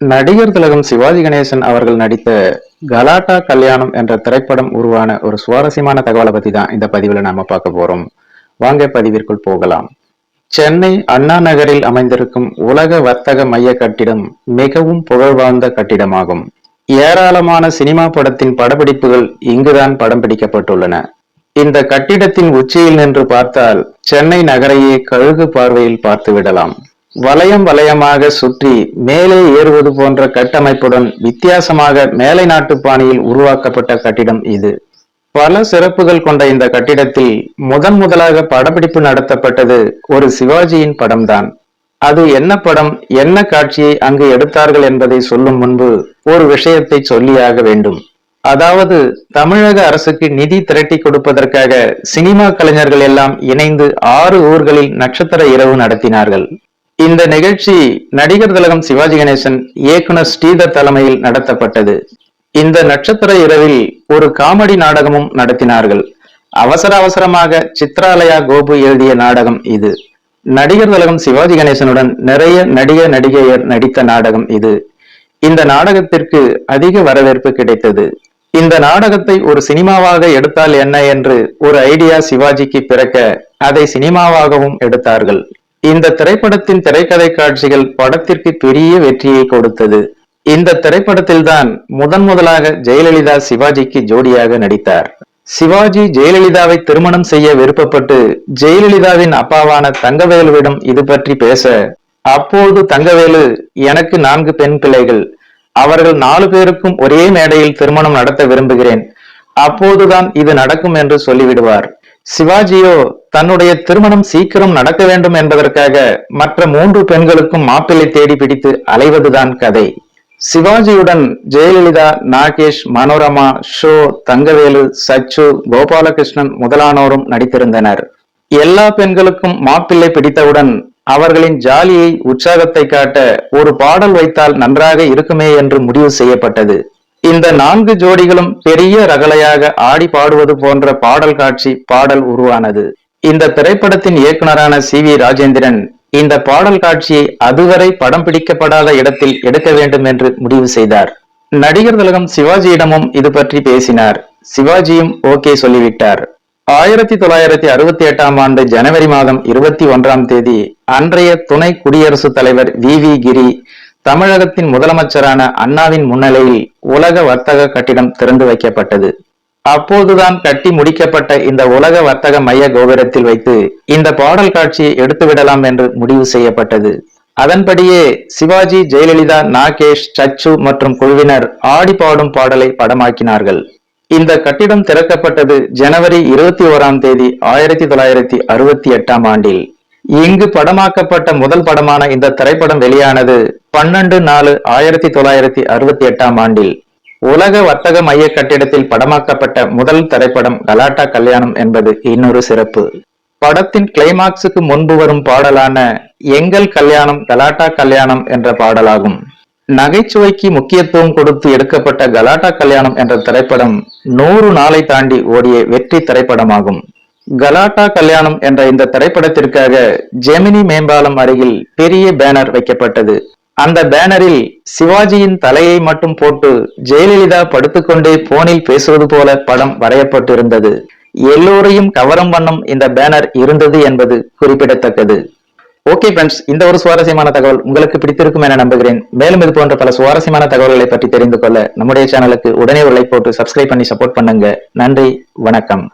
நடிகர் திலகம் சிவாஜி கணேசன் அவர்கள் நடித்த கலாட்டா கல்யாணம் என்ற திரைப்படம் உருவான ஒரு சுவாரஸ்யமான தகவலை பத்தி தான் இந்த பதிவுல நாம பார்க்க போறோம். வாங்க பதிவிற்குள் போகலாம். சென்னை அண்ணா நகரில் அமைந்திருக்கும் உலக வர்த்தக மைய கட்டிடம் மிகவும் புகழ்வாய்ந்த கட்டிடமாகும். ஏராளமான சினிமா படத்தின் படப்பிடிப்புகள் இங்குதான் படம் பிடிக்கப்பட்டுள்ளன. இந்த கட்டிடத்தின் உச்சியில் நின்று பார்த்தால் சென்னை நகரையே கழுகு பார்வையில் பார்த்து விடலாம். வளையம் வளையமாக சுற்றி மேலே ஏறுவது போன்ற கட்டமைப்புடன் வித்தியாசமாக மேலை நாட்டு பாணியில் உருவாக்கப்பட்ட கட்டிடம் இது. பல சிறப்புகள் கொண்ட இந்த கட்டிடத்தில் முதன் முதலாக படப்பிடிப்பு நடத்தப்பட்டது ஒரு சிவாஜியின் படம்தான். அது என்ன படம் என்ன காட்சியை அங்கு எடுத்தார்கள் என்பதை சொல்லும் முன்பு ஒரு விஷயத்தை சொல்லியாக வேண்டும். அதாவது தமிழக அரசுக்கு நிதி திரட்டி கொடுப்பதற்காக சினிமா கலைஞர்கள் எல்லாம் இணைந்து ஆறு ஊர்களில் நட்சத்திர இரவு நடத்தினார்கள். இந்த நிகழ்ச்சி நடிகர் திலகம் சிவாஜி கணேசன் இயக்குனர் ஸ்ரீதர் தலைமையில் நடத்தப்பட்டது. இந்த நட்சத்திர இரவில் ஒரு காமெடி நாடகமும் நடத்தினார்கள். அவசர அவசரமாக சித்ராலயா கோபு எழுதிய நாடகம் இது. நடிகர் திலகம் சிவாஜி கணேசனுடன் நிறைய நடிக நடிகையர் நடித்த நாடகம் இது. இந்த நாடகத்திற்கு அதிக வரவேற்பு கிடைத்தது. இந்த நாடகத்தை ஒரு சினிமாவாக எடுத்தால் என்ன என்று ஒரு ஐடியா சிவாஜிக்கு பிறக்க அதை சினிமாவாகவும் எடுத்தார்கள். இந்த திரைப்படத்தின் திரைக்கதை காட்சிகள் படத்திற்கு பெரிய வெற்றியை கொடுத்தது. இந்த திரைப்படத்தில்தான் முதன் முதலாக ஜெயலலிதா சிவாஜிக்கு ஜோடியாக நடித்தார். சிவாஜி ஜெயலலிதாவை திருமணம் செய்ய விருப்பப்பட்டு ஜெயலலிதாவின் அப்பாவான தங்கவேலுவிடம் இது பற்றி பேச அப்போது தங்கவேலு எனக்கு நான்கு பெண் பிள்ளைகள். அவர்கள் நாலு பேருக்கும் ஒரே மேடையில் திருமணம் நடத்த விரும்புகிறேன். அப்போதுதான் இது நடக்கும் என்று சொல்லிவிடுவார். சிவாஜியோ தன்னுடைய திருமணம் சீக்கிரம் நடக்க வேண்டும் என்பதற்காக மற்ற மூன்று பெண்களுக்கும் மாப்பிள்ளை தேடி பிடித்து அலைவதுதான் கதை. சிவாஜியுடன் ஜெயலலிதா நாகேஷ் மனோரமா ஷோ தங்கவேலு சச்சு கோபாலகிருஷ்ணன் முதலானோரும் நடித்திருந்தனர். எல்லா பெண்களுக்கும் மாப்பிள்ளை பிடித்தவுடன் அவர்களின் ஜாலியை உற்சாகத்தை காட்ட ஒரு பாடல் வைத்தால் நன்றாக இருக்குமே என்று முடிவு செய்யப்பட்டது. இந்த நான்கு ஜோடிகளும் பெரிய ரகலையாக ஆடி பாடுவது போன்ற பாடல் காட்சி பாடல் உருவானது. இந்த திரைப்படத்தின் இயக்குனரான சி வி ராஜேந்திரன் இந்த பாடல் காட்சியை அதுவரை படம் பிடிக்கப்படாத இடத்தில் எடுக்க வேண்டும் என்று முடிவு செய்தார். நடிகர் திலகம் சிவாஜியிடமும் இது பற்றி பேசினார். சிவாஜியும் ஓகே சொல்லிவிட்டார். ஆயிரத்தி தொள்ளாயிரத்தி அறுபத்தி எட்டாம் ஆண்டு ஜனவரி மாதம் இருபத்தி ஒன்றாம் தேதி அன்றைய துணை குடியரசுத் தலைவர் வி வி கிரி தமிழகத்தின் முதலமைச்சரான அண்ணாவின் முன்னிலையில் உலக வர்த்தக கட்டிடம் திறந்து வைக்கப்பட்டது. அப்போதுதான் கட்டி முடிக்கப்பட்ட இந்த உலக வர்த்தக மைய கோபுரத்தில் வைத்து இந்த பாடல் காட்சியை எடுத்துவிடலாம் என்று முடிவு செய்யப்பட்டது. அதன்படியே சிவாஜி ஜெயலலிதா நாகேஷ் சச்சு மற்றும் குழுவினர் ஆடி பாடும் பாடலை படமாக்கினார்கள். இந்த கட்டிடம் திறக்கப்பட்டது ஜனவரி இருபத்தி ஓராம் தேதி ஆயிரத்தி தொள்ளாயிரத்தி அறுபத்தி எட்டாம் ஆண்டில். இங்கு படமாக்கப்பட்ட முதல் படமான இந்த திரைப்படம் வெளியானது பன்னெண்டு நாலு ஆயிரத்தி தொள்ளாயிரத்தி அறுபத்தி எட்டாம் ஆண்டில். உலக வர்த்தக மைய கட்டிடத்தில் படமாக்கப்பட்ட முதல் திரைப்படம் கலாட்டா கல்யாணம் என்பது இன்னொரு சிறப்பு. படத்தின் கிளைமாக்ஸுக்கு முன்பு வரும் பாடலான எங்கள் கல்யாணம் கலாட்டா கல்யாணம் என்ற பாடலாகும். நகைச்சுவைக்கு முக்கியத்துவம் கொடுத்து எடுக்கப்பட்ட கலாட்டா கல்யாணம் என்ற திரைப்படம் நூறு நாளை தாண்டி ஓடிய வெற்றி திரைப்படமாகும். கலாட்டா கல்யாணம் என்ற இந்த திரைப்படத்திற்காக ஜெமினி மேம்பாலம் அருகில் பெரிய பேனர் வைக்கப்பட்டது. அந்த பேனரில் சிவாஜியின் தலையை மட்டும் போட்டு ஜெயலலிதா படுத்துக்கொண்டே போனில் பேசுவது போல படம் வரையப்பட்டிருந்தது. எல்லோரையும் கவரும் வண்ணம் இந்த பேனர் இருந்தது என்பது குறிப்பிடத்தக்கது. ஓகே ஃப்ரெண்ட்ஸ் இந்த ஒரு சுவாரஸ்யமான தகவல் உங்களுக்கு பிடித்திருக்கும் என நம்புகிறேன். மேலும் இது போன்ற பல சுவாரஸ்யமான தகவல்களை பற்றி தெரிந்து கொள்ள நம்முடைய சேனலுக்கு உடனே ஒரு லைக் போட்டு சப்ஸ்கிரைப் பண்ணி சப்போர்ட் பண்ணுங்க. நன்றி வணக்கம்.